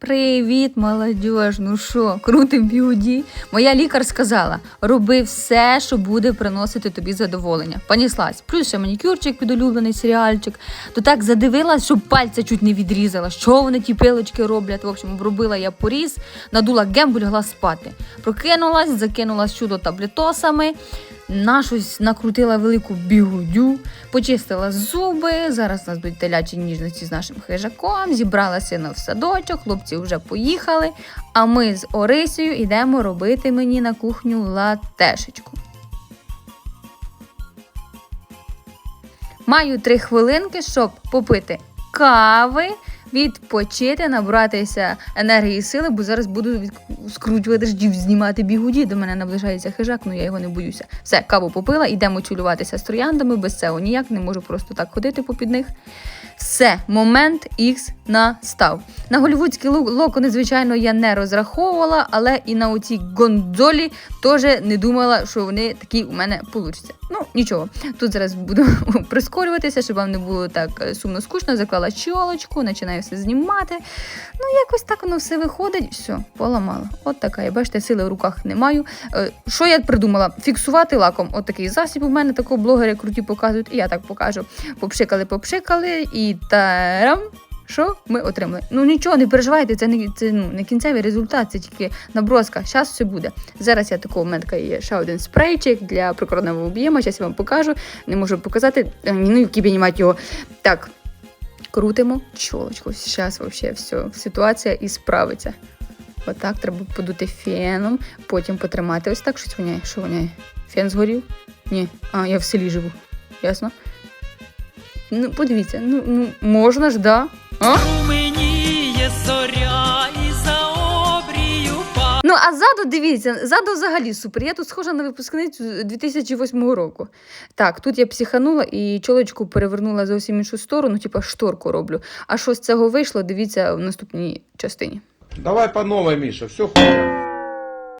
Привіт, молодіж. Ну що, крутим бігуді? Моя лікар сказала: роби все, що буде приносити тобі задоволення. Поніслась. Плюс ще манікюрчик під улюблений серіальчик. То так задивилась, що пальця чуть не відрізала. Що вони ті пилочки роблять? В общем, обробила я поріз, надула гембу, лягла спати. Прокинулась, закинулась чудо таблетосами. На щось накрутила велику бігудю, почистила зуби. Зараз у нас будуть телячі ніжності з нашим хижаком. Зібрала сина в садочок, хлопці вже поїхали. А ми з Орисею йдемо робити мені на кухню латешечку. Маю три хвилинки, щоб попити кави, відпочити, набратися енергії і сили, бо зараз буду від... скручувати ждів, знімати бігуді. До мене наближається хижак, ну я його не боюся. Все, каву попила, йдемо чулюватися з трояндами, без цього ніяк не можу просто так ходити попід них. Все, момент X настав. На голівудські локони, звичайно, я не розраховувала, але і на оці гондзолі теж не думала, що вони такі у мене получаться. Ну, нічого. Тут зараз буду прискорюватися, щоб вам не було так е, сумно скучно. Заклала чолочку, починаю все знімати. Ну, якось так воно все виходить. Все, поламала. От така. І бачите, сили в руках не маю. Е, Що я придумала? Фіксувати лаком. От такий засіб у мене такого блогери круті показують, і я так покажу. Попшикали, попшикали, і тарам. Що ми отримали? Ну нічого, не переживайте, це не це ну не кінцевий результат, це тільки наброска. Зараз все буде. Зараз я такого мене є ще один спрейчик для прикордонного об'єма. Зараз я вам покажу. Не можу показати. Е, Ну, які піднімати його. Так, крутимо чолочку. Зараз взагалі все, ситуація і справиться. Отак треба подути феном, потім потримати. Ось так щось воняє. Що воняє? Фен згорів? Ні. А, я в селі живу. Ясно? Ну, подивіться, ну, ну можна ж, да? А? У мені є зоря і за обрію па. Ну, а ззаду дивіться, ззаду взагалі супер. Я тут схожа на випускницю 2008 року. Так, тут я психанула і чолочку перевернула зовсім іншу сторону, типа шторку роблю. А що з цього вийшло, дивіться в наступній частині. Давай по новой, Миша, все хуйня.